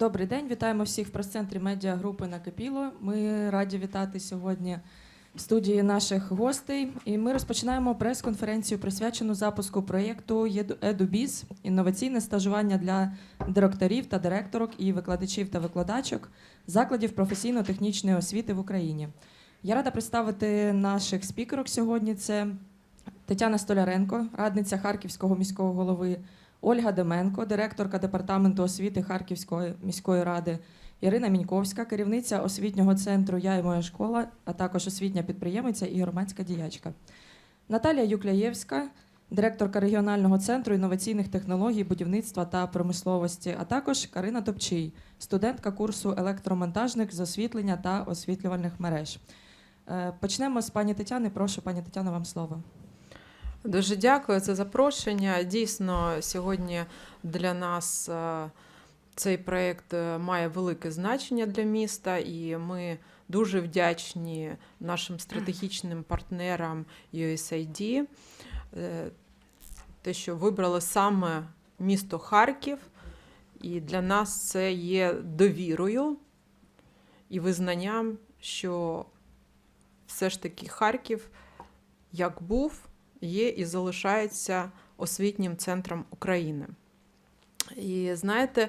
Добрий день, вітаємо всіх в прес-центрі медіагрупи Накипіло. Ми раді вітати сьогодні в студії наших гостей. І ми розпочинаємо прес-конференцію, присвячену запуску проєкту «Єду- «Едубіз» – інноваційне стажування для директорів та директорок і викладачів та викладачок закладів професійно-технічної освіти в Україні. Я рада представити наших спікерок сьогодні. Це Тетяна Столяренко, радниця Харківського міського голови Ольга Деменко, директорка департаменту освіти Харківської міської ради, Ірина Міньковська, керівниця освітнього центру Я і моя школа, а також освітня підприємиця і громадська діячка. Наталія Юкляєвська, директорка регіонального центру інноваційних технологій, будівництва та промисловості, а також Карина Топчий, студентка курсу електромонтажник з освітлення та освітлювальних мереж. Е, Почнемо з пані Тетяни. Прошу, пані Тетяно, вам слово. Дуже дякую за запрошення. Дійсно, сьогодні для нас е, цей проєкт е, має велике значення для міста, і ми дуже вдячні нашим стратегічним партнерам USAID, е, те, що вибрали саме місто Харків, і для нас це є довірою і визнанням, що все ж таки Харків як був є і залишається освітнім центром України. І знаєте, е,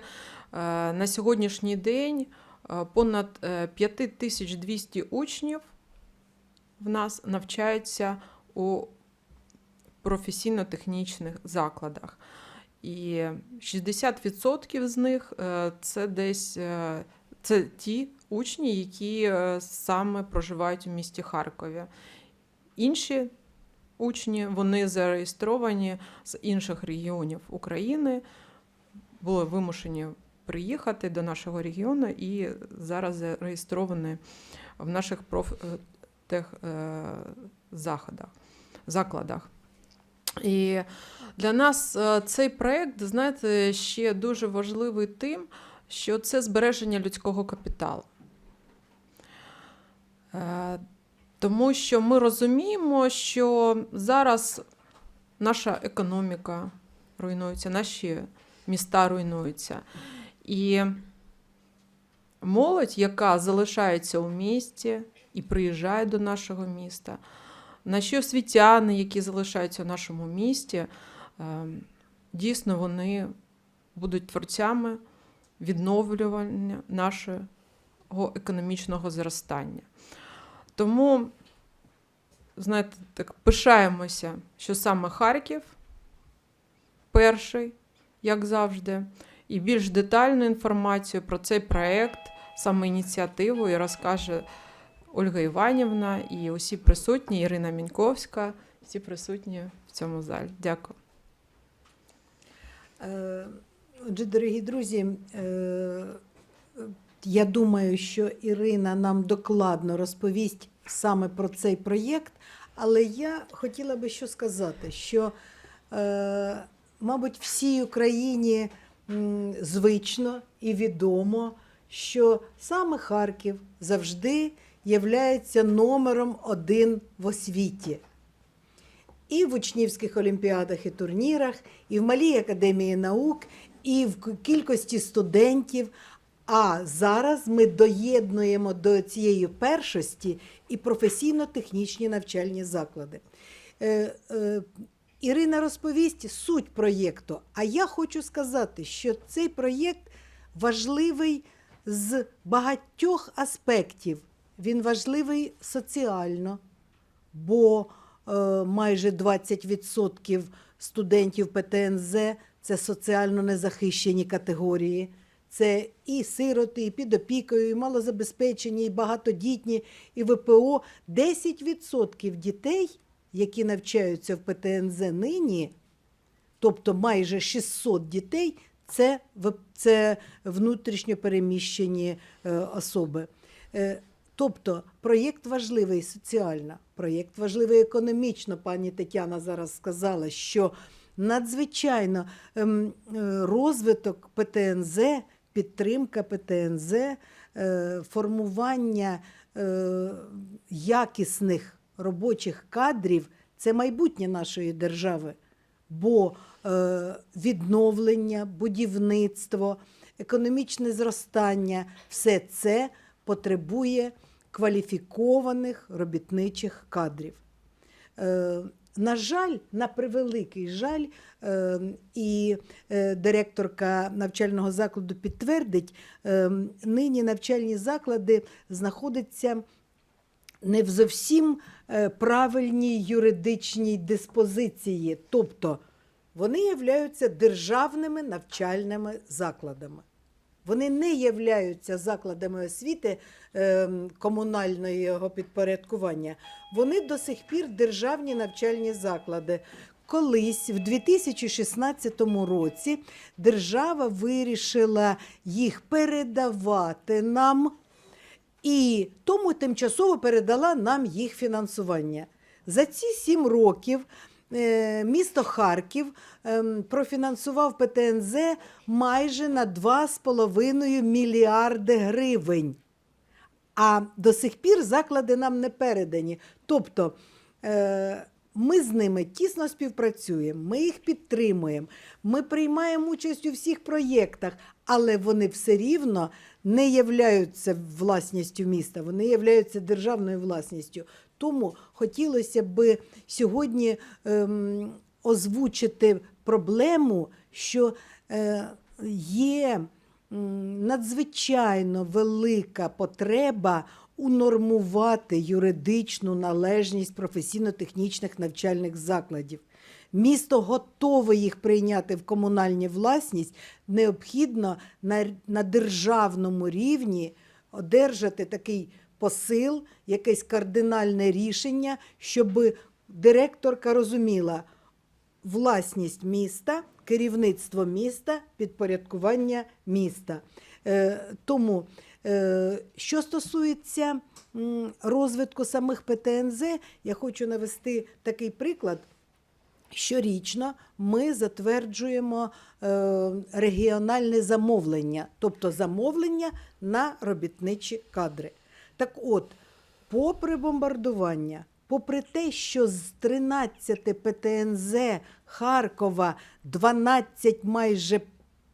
на сьогоднішній день е, понад е, 5200 учнів в нас навчаються у професійно-технічних закладах. І 60% з них е, це десь е, це ті учні, які е, саме проживають у місті Харкові. Інші учні вони зареєстровані з інших регіонів України, були вимушені приїхати до нашого регіону і зараз зареєстровані в наших профтех е, закладах. І для нас е, цей проєкт, знаєте, ще дуже важливий тим, що це збереження людського капіталу. Тому що ми розуміємо, що зараз наша економіка руйнується, наші міста руйнуються. І молодь, яка залишається у місті і приїжджає до нашого міста, наші освітяни, які залишаються в нашому місті, е, дійсно вони будуть творцями відновлювання нашого економічного зростання. Тому, знаєте, так пишаємося, що саме Харків перший, як завжди, і більш детальну інформацію про цей проект, саме ініціативу, і розкаже Ольга Іванівна і усі присутні, Ірина Міньковська, всі присутні в цьому залі. Дякую. Е, Отже, дорогі друзі, е, я думаю, що Ірина нам докладно розповість саме про цей проєкт, але я хотіла би що сказати, що, е, мабуть, всій Україні звично і відомо, що саме Харків завжди являється номером один в освіті і в учнівських олімпіадах і турнірах, і в Малій академії наук, і в кількості студентів. А зараз ми доєднуємо до цієї першості і професійно-технічні навчальні заклади. Е, е, Ірина розповість суть проєкту. А я хочу сказати, що цей проєкт важливий з багатьох аспектів. Він важливий соціально, бо е, майже 20% студентів ПТНЗ це соціально незахищені категорії. Це і сироти, і під опікою, і малозабезпечені, і багатодітні, і ВПО. 10% дітей, які навчаються в ПТНЗ нині, тобто майже 600 дітей, це, це внутрішньо переміщені е, особи. Е, Тобто проєкт важливий соціально, проєкт важливий економічно. Пані Тетяна зараз сказала, що надзвичайно ем, е, розвиток ПТНЗ, підтримка ПТНЗ, е, формування е, якісних робочих кадрів це майбутнє нашої держави. Бо е, відновлення, будівництво, економічне зростання все це потребує кваліфікованих робітничих кадрів. На жаль, на превеликий жаль, е, і е, директорка навчального закладу підтвердить, е, нині навчальні заклади знаходяться не в зовсім е, правильній юридичній диспозиції, тобто вони являються державними навчальними закладами. Вони не являються закладами освіти е, комунального підпорядкування. Вони до сих пір державні навчальні заклади. Колись, в 2016 році, держава вирішила їх передавати нам і тому тимчасово передала нам їх фінансування. За ці сім років місто Харків ем, профінансував ПТНЗ майже на 2,5 мільярди гривень. А до сих пір заклади нам не передані. Тобто е, ми з ними тісно співпрацюємо, ми їх підтримуємо, ми приймаємо участь у всіх проєктах, але вони все рівно не являються власністю міста, вони являються державною власністю. Тому хотілося б сьогодні ем, озвучити проблему, що е, є надзвичайно велика потреба унормувати юридичну належність професійно-технічних навчальних закладів. Місто готове їх прийняти в комунальну власність. Необхідно на, на державному рівні одержати такий посил, якесь кардинальне рішення, щоб директорка розуміла власність міста, керівництво міста, підпорядкування міста. Е, тому, е, що стосується розвитку самих ПТНЗ, я хочу навести такий приклад. Щорічно ми затверджуємо е, регіональне замовлення, тобто замовлення на робітничі кадри. Так от, попри бомбардування, попри те, що з 13 ПТНЗ Харкова 12 майже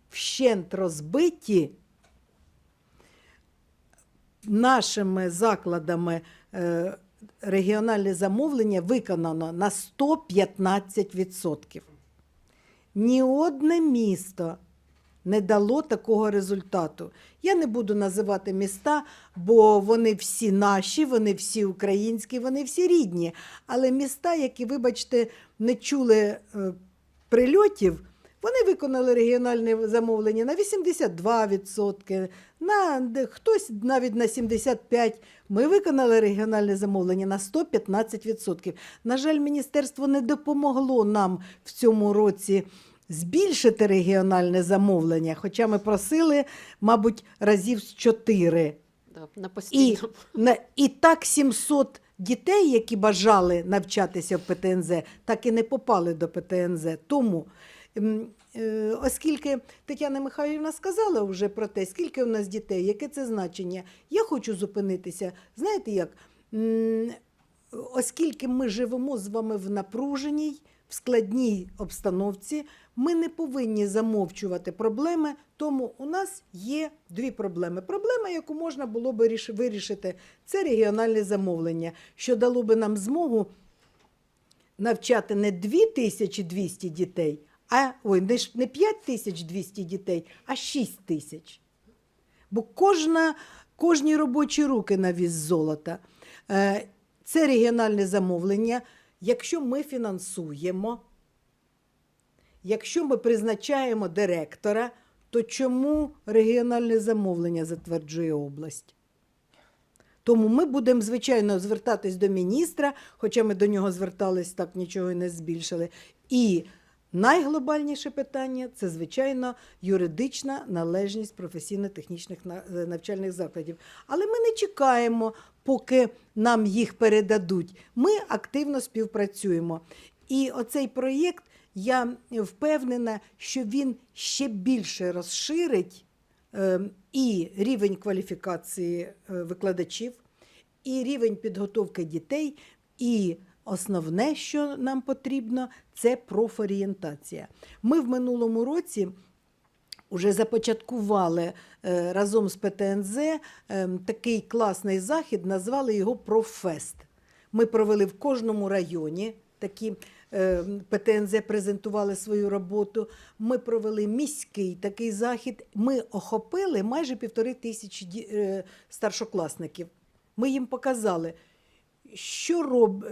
вщент розбиті, нашими закладами е, регіональне замовлення виконано на 115%. Ні одне місто не дало такого результату. Я не буду називати міста, бо вони всі наші, вони всі українські, вони всі рідні. Але міста, які, вибачте, не чули е, прильотів, вони виконали регіональне замовлення на 82%, на хтось навіть на 75%. Ми виконали регіональне замовлення на 115%. На жаль, міністерство не допомогло нам в цьому році збільшити регіональне замовлення, хоча ми просили, мабуть, разів з 4. Да, на І, на, і так 700 дітей, які бажали навчатися в ПТНЗ, так і не попали до ПТНЗ. Тому, е, оскільки Тетяна Михайлівна сказала вже про те, скільки у нас дітей, яке це значення, я хочу зупинитися. Знаєте як? Оскільки ми живемо з вами в напруженій, в складній обстановці, ми не повинні замовчувати проблеми, тому у нас є дві проблеми. Проблема, яку можна було би вирішити, це регіональне замовлення, що дало би нам змогу навчати не 2200 дітей, а ой, не, 5200 дітей, а 6 тисяч. Бо кожна, кожні робочі руки на віз золота. Е, Це регіональне замовлення. Якщо ми фінансуємо, якщо ми призначаємо директора, то чому регіональне замовлення затверджує область? Тому ми будемо, звичайно, звертатись до міністра, хоча ми до нього звертались, так нічого і не збільшили. І найглобальніше питання це, звичайно, юридична належність професійно-технічних навчальних закладів. Але ми не чекаємо, поки нам їх передадуть. Ми активно співпрацюємо. І оцей проєкт, я впевнена, що він ще більше розширить е, і рівень кваліфікації е, викладачів, і рівень підготовки дітей, і основне, що нам потрібно, це профорієнтація. Ми в минулому році вже започаткували е, разом з ПТНЗ е, такий класний захід, назвали його Профест. Ми провели в кожному районі такі. е, ПТНЗ презентували свою роботу. Ми провели міський такий захід. Ми охопили майже півтори тисячі старшокласників. Ми їм показали, що роб...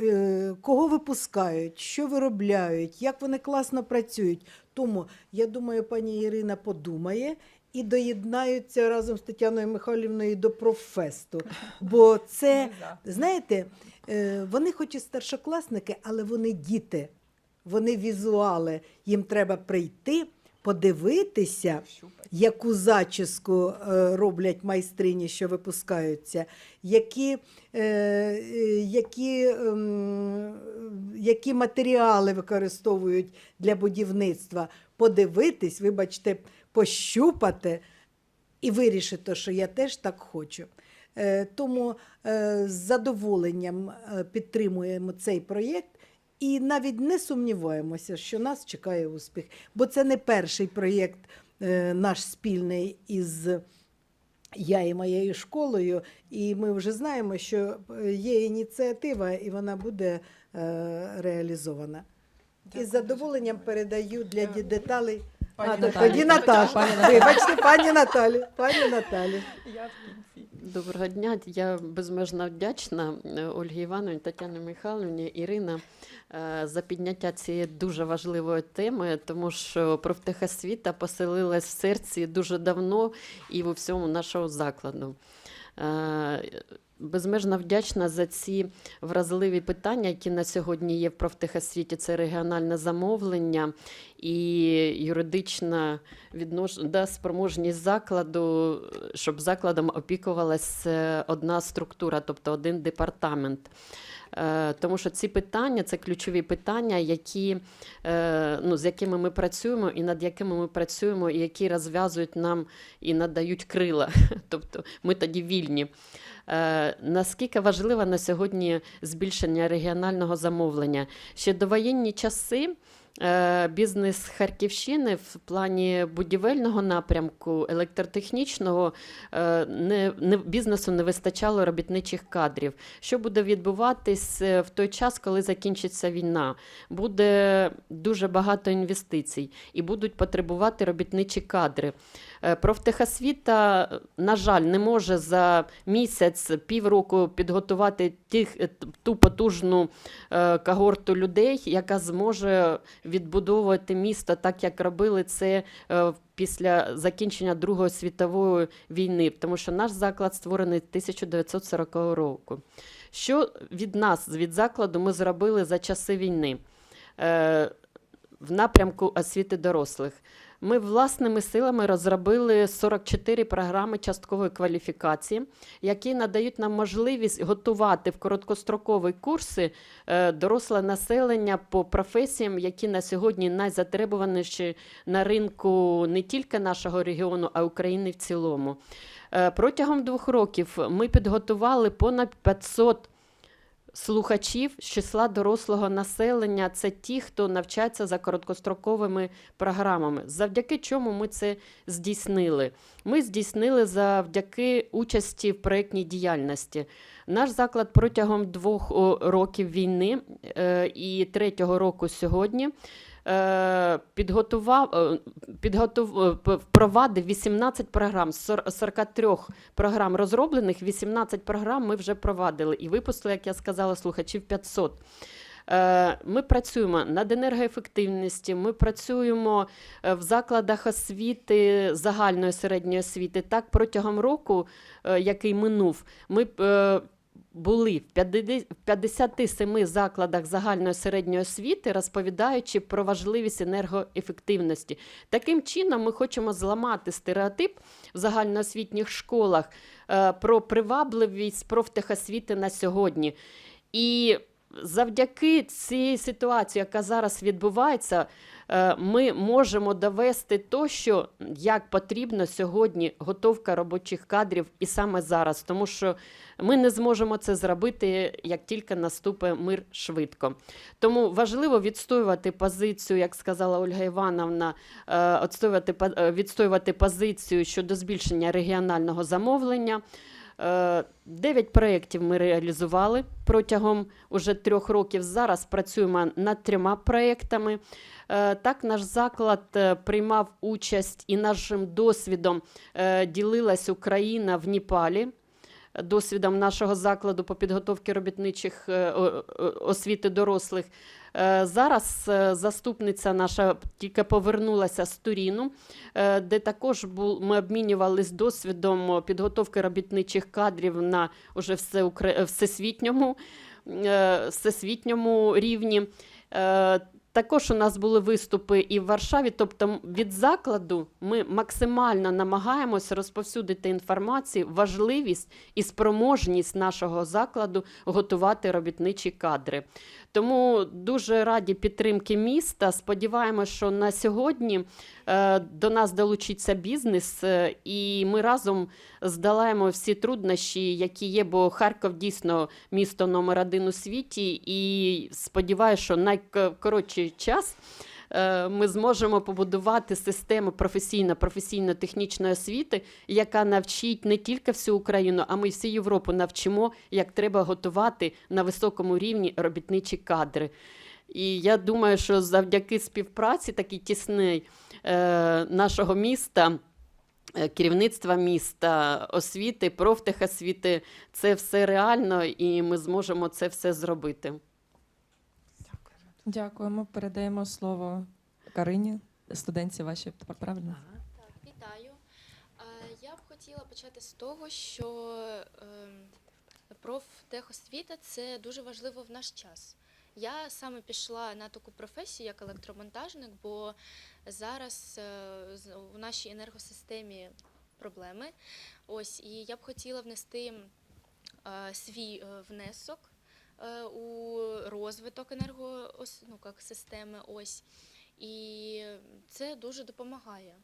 кого випускають, що виробляють, як вони класно працюють. Тому я думаю, пані Ірина подумає і доєднаються разом з Тетяною Михайлівною до професту. Бо це, знаєте, е, вони хоч і старшокласники, але вони діти, вони візуали. Їм треба прийти, подивитися, яку зачіску е, роблять майстрині, що випускаються, які, е, е, які, ем, які матеріали використовують для будівництва. Подивитись, вибачте, пощупати і вирішити, що я теж так хочу. Тому з задоволенням підтримуємо цей проєкт і навіть не сумніваємося, що нас чекає успіх. Бо це не перший проєкт е, наш спільний із я і моєю школою, і ми вже знаємо, що е, є ініціатива, і вона буде е, реалізована. І з задоволенням передаю для деталей. Пані а, Наталі. тоді Наташа. Вибачте, пані Наталі. Пані Наталі. Доброго дня. Я безмежно вдячна е, Ольгі Івановні, Тетяні Михайловні, Ірина за підняття цієї дуже важливої теми, тому що профтехосвіта поселилась в серці дуже давно і у всьому нашого закладу. Безмежно вдячна за ці вразливі питання, які на сьогодні є в профтехосвіті. Це регіональне замовлення і юридична віднош... да, спроможність закладу, щоб закладом опікувалася одна структура, тобто один департамент. Е, Тому що ці питання це ключові питання, які, е, ну, з якими ми працюємо, і над якими ми працюємо, і які розв'язують нам і надають крила. Тобто ми тоді вільні. Е, Наскільки важливо на сьогодні збільшення регіонального замовлення? Ще довоєнні часи. е, Бізнес Харківщини в плані будівельного напрямку, електротехнічного е, не, не, бізнесу не вистачало робітничих кадрів. Що буде відбуватись в той час, коли закінчиться війна? Буде дуже багато інвестицій і будуть потребувати робітничі кадри. Е, Профтехосвіта, на жаль, не може за місяць, півроку підготувати тих, е, ту потужну е, когорту людей, яка зможе відбудовувати місто так, як робили це е, після закінчення Другої світової війни, тому що наш заклад створений 1940 року. Що від нас, від закладу, ми зробили за часи війни е, в напрямку освіти дорослих? Ми власними силами розробили 44 програми часткової кваліфікації, які надають нам можливість готувати в короткострокові курси е, доросле населення по професіям, які на сьогодні найзатребуваніші на ринку не тільки нашого регіону, а й України в цілому. Е, Протягом двох років ми підготували понад 500 слухачів з числа дорослого населення. Це ті, хто навчається за короткостроковими програмами. Завдяки чому ми це здійснили? Ми здійснили завдяки участі в проєктній діяльності. Наш заклад протягом двох років війни е, і третього року сьогодні. Е, Підготував, е, підготув, е, впровадив 18 програм, з 43 програм розроблених, 18 програм ми вже провадили і випустили, як я сказала, слухачів 500. Е, Ми працюємо над енергоефективністю, ми працюємо в закладах освіти, загальної середньої освіти. Так, протягом року, який минув, ми були в 50 в 57 закладах загальної середньої освіти, розповідаючи про важливість енергоефективності. Таким чином, ми хочемо зламати стереотип в загальноосвітніх школах е, про привабливість профтехосвіти на сьогодні. І завдяки цій ситуації, яка зараз відбувається, ми можемо довести то, що як потрібно сьогодні готовка робочих кадрів і саме зараз, тому що ми не зможемо це зробити, як тільки наступить мир швидко. Тому важливо відстоювати позицію, як сказала Ольга Івановна, е, е, відстоювати позицію щодо збільшення регіонального замовлення. Е, Дев'ять проєктів ми реалізували протягом уже трьох років. Зараз працюємо над трьома проєктами. Е, Так, наш заклад е, приймав участь і нашим досвідом ділилась Україна в Ніпалі. Досвідом нашого закладу по підготовці робітничих освіти дорослих. Е, Зараз е, заступниця наша тільки повернулася з Туріну, е, де також бу- ми обмінювалися досвідом підготовки робітничих кадрів на уже всеукр- всесвітньому, всесвітньому рівні. Також у нас були виступи і в Варшаві. Тобто, від закладу ми максимально намагаємось розповсюдити інформацію, важливість і спроможність нашого закладу готувати робітничі кадри. Тому дуже раді підтримки міста. Сподіваємося, що на сьогодні е, до нас долучиться бізнес, е, і ми разом здолаємо всі труднощі, які є, бо Харків дійсно місто номер один у світі. І сподіваюся, що найкоротший час. Е, Ми зможемо побудувати систему професійно професійно-технічної освіти, яка навчить не тільки всю Україну, а ми всю Європу навчимо, як треба готувати на високому рівні робітничі кадри. І я думаю, що завдяки співпраці такій тісній е, нашого міста. е, Керівництва міста, освіти, профтехосвіти це все реально, і ми зможемо це все зробити. Дякуємо. Передаємо слово Карині, студентці вашій правильно. Так, вітаю. Я б хотіла почати з того, що ем, профтехосвіта це дуже важливо в наш час. Я саме пішла на таку професію, як електромонтажник, бо зараз е, у нашій енергосистемі проблеми. Ось, і я б хотіла внести е, свій е, внесок у розвиток енергосистеми, ну, як системи. Ось. І це дуже допомагає,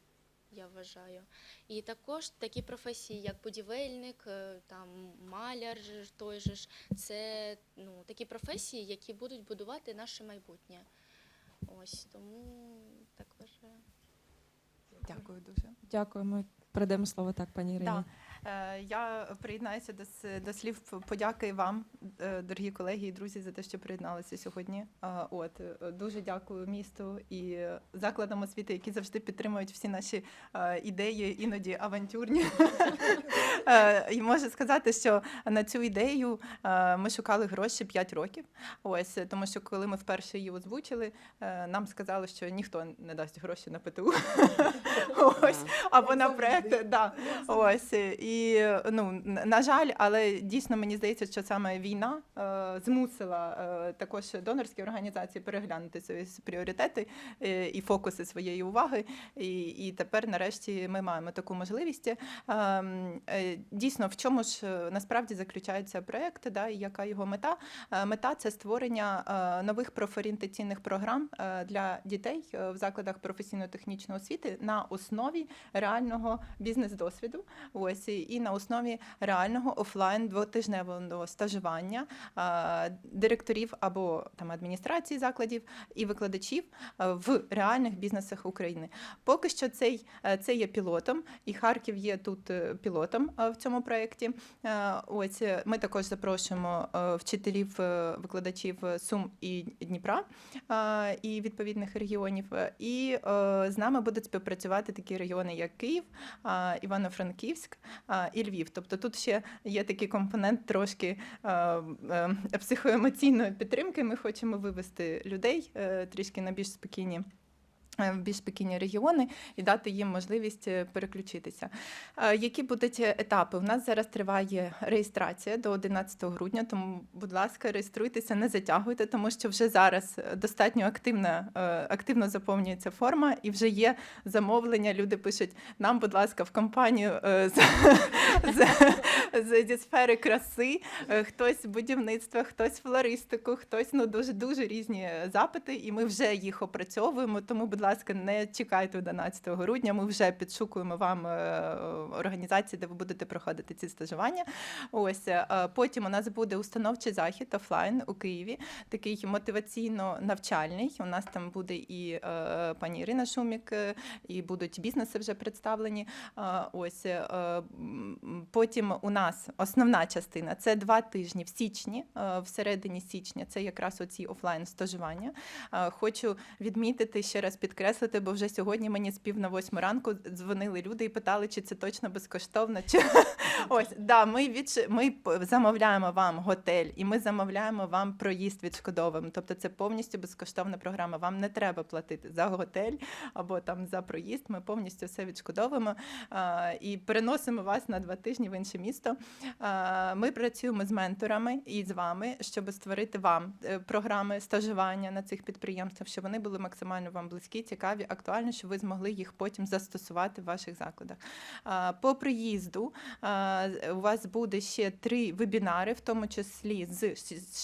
я вважаю. І також такі професії, як будівельник, е, там маляр, той же ж, це ну, такі професії, які будуть будувати наше майбутнє. Ось тому так вважаю. Дякую дуже. Дякуємо. Передаємо слово так, пані Ірині. Да. Е, Я приєднаюся до, с- до слів подяки вам, е, дорогі колеги і друзі, за те, що приєдналися сьогодні. Е, От дуже дякую місту і закладам освіти, які завжди підтримують всі наші ідеї, іноді авантюрні. Е, І можу сказати, що на цю ідею е, ми шукали гроші 5 років. Ось тому, що коли ми вперше її озвучили, е, нам сказали, що ніхто не дасть гроші на ПТУ. Ось або на проекти. Да. Ось і ну на жаль, але дійсно мені здається, що саме війна змусила також донорські організації переглянути свої пріоритети і фокуси своєї уваги. І, і тепер, нарешті, ми маємо таку можливість. Дійсно, в чому ж е, насправді заключається проект, да, і яка його мета? Е, Мета це створення е, нових профорієнтаційних програм для дітей в закладах професійно-технічної освіти на основі реального бізнес-досвіду. Ось і на основі реального офлайн двотижневого стажування директорів або там адміністрації закладів і викладачів в реальних бізнесах України. Поки що цей це є пілотом, і Харків є тут пілотом в цьому проєкті. Е, Ось е, ми також запрошуємо е, вчителів, викладачів Сум і Дніпра і відповідних регіонів. І з нами будуть співпрацювати такі регіони, як Київ, Івано-Франківськ і Львів. Тобто тут ще є такий компонент трошки психоемоційної підтримки. Ми хочемо вивести людей трішки на більш спокійні в більш спокійні регіони і дати їм можливість е, переключитися. Е, Які будуть етапи? У нас зараз триває реєстрація до 11 грудня, тому, будь ласка, реєструйтеся, не затягуйте, тому що вже зараз е, достатньо активно, е, активно заповнюється форма і вже є замовлення. Люди пишуть нам, будь ласка, в компанію е, зі сфери краси, е, хтось будівництва, хтось флористику, хтось ну дуже дуже різні запити, і ми вже їх опрацьовуємо. Тому, будь ласка, не чекайте 11 грудня. Ми вже підшукуємо вам е, організації, де ви будете проходити ці стажування. Ось е, потім у нас буде установчий захід офлайн у Києві, такий мотиваційно-навчальний. У нас там буде і е, пані Ірина Шумік, і будуть бізнеси вже представлені. Ось потім у нас основна частина це два тижні в січні, в середині січня. Це якраз оці офлайн стажування. Хочу відмітити ще раз підкреслити, бо вже сьогодні мені з пів на восьму ранку дзвонили люди і питали, чи це точно безкоштовно. Чи ось да, ми від ми замовляємо вам готель, і ми замовляємо вам проїзд відшкодовуємо. Тобто це повністю безкоштовна програма. Вам не треба платити за готель або там за проїзд. Ми повністю все відшкодовуємо а, і переносимо вас на два тижні в інше місто. А, Ми працюємо з менторами і з вами, щоб створити вам е, програми стажування на цих підприємствах, щоб вони були максимально вам близькі, цікаві, актуальні, щоб ви змогли їх потім застосувати в ваших закладах. По приїзду у вас буде ще три вебінари, в тому числі з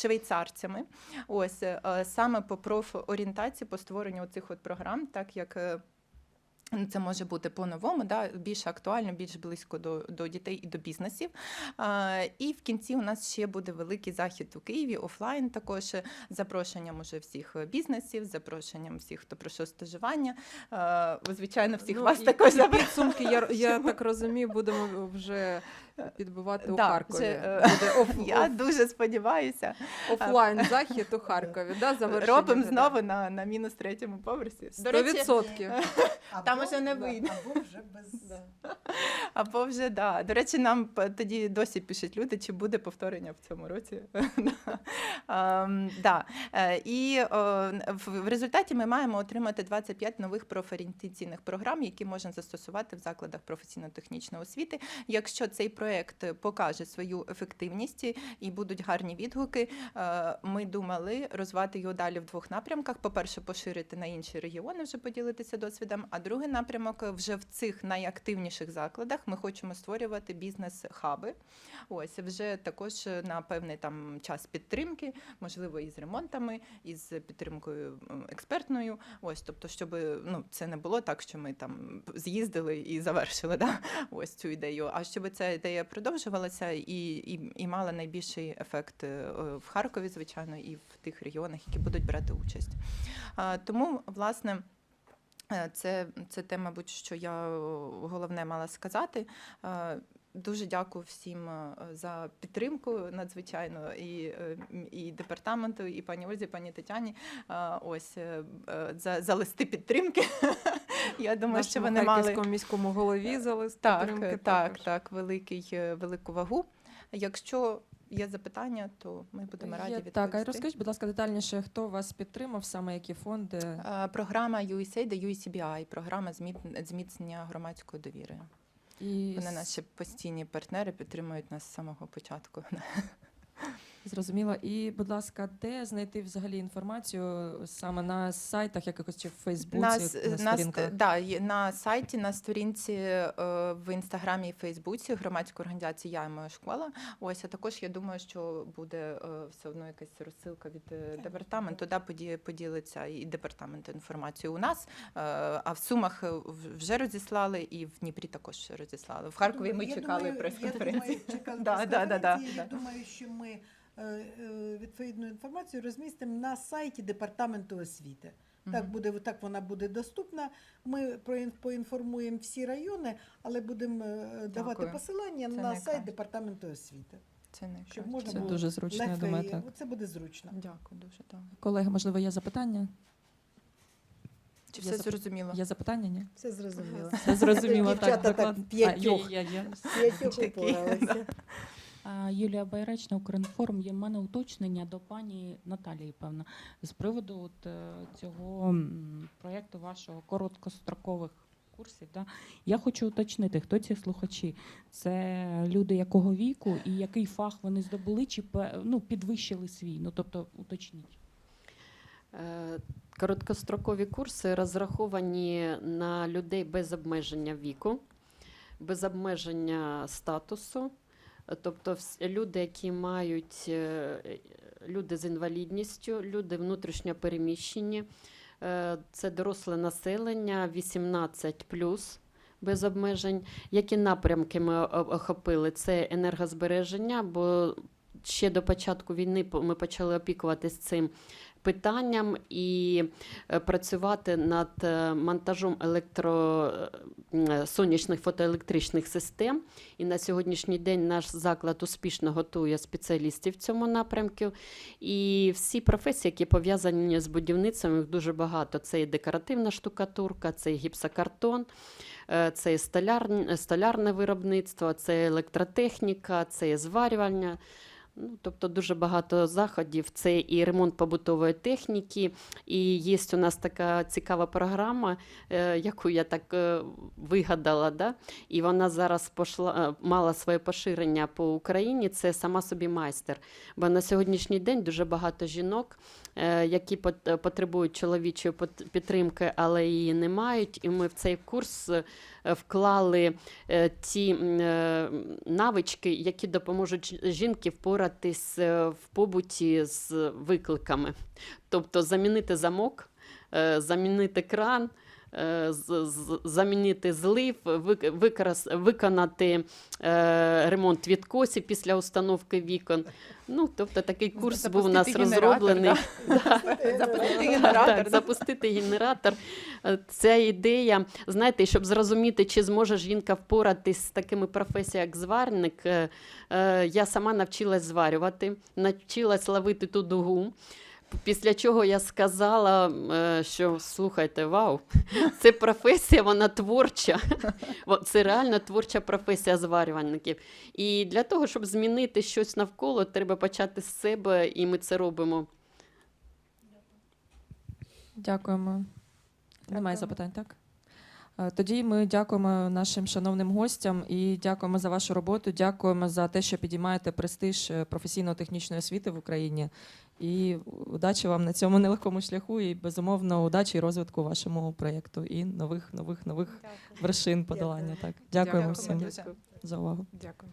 швейцарцями. Ось е, саме по профорієнтації, по створенню цих от програм, так як. Ну, Це може бути по-новому, да, більш актуально, більш близько до, до дітей і до бізнесів. А, і в кінці у нас ще буде великий захід у Києві, офлайн також запрошенням уже всіх бізнесів, запрошенням всіх, хто пройшов стажування. А, звичайно, всіх Ну, вас і- також і підсумки, я, я так розумію, будемо вже підбивати у Харкові. е, Буде оф, Я дуже сподіваюся. офлайн захід у Харкові. Да, Робимо знову на, на мінус третьому поверсі. Сто відсотків. Там уже не вийде. Або вже без Або вже да. До речі, нам тоді досі пишуть люди, чи буде повторення в цьому році. Ем, да. Е, І в результаті ми маємо отримати 25 нових профорієнтаційних програм, які можна застосувати в закладах професійно-технічної освіти. Якщо цей проект покаже свою ефективність і будуть гарні відгуки, е, ми думали розвивати його далі в двох напрямках. По-перше, поширити на інші регіони, вже поділитися досвідом. А другий напрямок вже в цих найактивніших закладах ми хочемо створювати бізнес-хаби. Ось вже також на певний там час підтримки, можливо, із ремонтами, із підтримкою експертною. Ось, тобто, щоб ну це не було так, що ми там з'їздили і завершили да, ось цю ідею. А щоб ця ідея продовжувалася і, і, і мала найбільший ефект е, в Харкові, звичайно, і в тих регіонах, які будуть брати участь. Тому, власне. е, Це, це те, мабуть, що я е, головне мала сказати. Дуже дякую всім е, за підтримку надзвичайно і, е, і департаменту, і пані Ользі, і пані Тетяні. Е, Ось за, за листи підтримки. Я думаю, що вони мали міському голові за лист так, підтримки так, також. так, великий, велику вагу. Якщо є запитання, то ми будемо раді відповісти. Так, а розкажіть, будь ласка, детальніше, хто вас підтримав, саме які фонди? Програма USAID USCBI, програма зміцнення громадської довіри. І Вони наші постійні партнери підтримують нас з самого початку. Зрозуміло. І, будь ласка, де знайти взагалі інформацію саме на сайтах якихось чи в Фейсбуці, Нас, на нас, сторінках? да, на сайті, на сторінці е, в інстаграмі і Фейсбуці громадської організації Я і моя школа. Ось а також я думаю, що буде е, все одно якась розсилка від е, департаменту. Да, поді- поділиться і департамент інформацією у нас. е, А в Сумах е, вже розіслали, і в Дніпрі також розіслали. В Харкові ми Я чекали думаю- прес-конференції. Я думаю, чекали Да, да, да, да. Я да. думаю, що ми е, е, відповідну інформацію розмістимо на сайті департаменту освіти. Так буде так вона буде доступна. Ми проін- поінформуємо всі райони, але будемо е, давати Дякую. посилання Це на найкраще. сайт департаменту освіти. Це не Щоб можна Це було дуже зручно, я думаю, і- так. Це буде зручно. Дякую дуже. Так. Колеги, можливо, є запитання? Чи все зап- зрозуміло? Є запитання? Ні? Все зрозуміло. Все зрозуміло. Дівчата так докладно. п'ятьох. А, є, є, є, є. П'ятьох упоралися. Юлія Байречна, Укрінформ. Є в мене уточнення до пані Наталії, певно, з приводу от, е, цього проєкту вашого короткострокових курсів. Да? Я хочу уточнити, хто ці слухачі? Це люди якого віку і який фах вони здобули, чи ну, підвищили свій? Ну, тобто, уточніть. Е, Короткострокові курси розраховані на людей без обмеження віку, без обмеження статусу. Е, Тобто люди, які мають е, люди з інвалідністю, люди внутрішньо переміщені, е, це доросле населення 18 без обмежень. Які напрямки ми охопили? Це енергозбереження, бо ще до початку війни ми почали опікуватись цим питанням і е, працювати над е, монтажом електро е, сонячних фотоелектричних систем. І на сьогоднішній день наш заклад успішно готує спеціалістів в цьому напрямку. І всі професії, які пов'язані з будівництвом, їх дуже багато. Це і декоративна штукатурка, це і гіпсокартон. Це столярне, виробництво, це електротехніка, це зварювання. Ну, тобто дуже багато заходів. Це і ремонт побутової техніки, і є у нас така цікава програма, е, яку я так е, вигадала. Да? І вона зараз пошла, е, мала своє поширення по Україні. Це сама собі майстер. Бо на сьогоднішній день дуже багато жінок, які е, потребують чоловічої підтримки, але її не мають. І ми в цей курс е, вклали е, ті навички, які допоможуть жінки впоратись в побуті з викликами. Тобто замінити замок, замінити кран. Е, Замінити злив, виконати е, ремонт відкосів після установки вікон. Ну, тобто такий курс був у нас розроблений. Да. Запустити генератор. так, запустити генератор. Е, Ця ідея, знаєте, щоб зрозуміти, чи зможе жінка впоратись з такими професіями, як зварник, я сама навчилась зварювати, навчилась ловити ту дугу. Після чого я сказала, е, що слухайте, вау, це професія, вона творча. Во- Це реально творча професія зварювальників. І для того, щоб змінити щось навколо, треба почати з себе, і ми це робимо. Дякуємо. Немає запитань, так? Е, Тоді ми дякуємо нашим шановним гостям і дякуємо за вашу роботу. Дякуємо за те, що підіймаєте престиж е, професійно-технічної освіти в Україні. І удачі вам на цьому нелегкому шляху, і безумовно удачі і розвитку вашому проєкту і нових, нових, нових вершин подолання. Так, дякуємо всім за увагу. Дякую.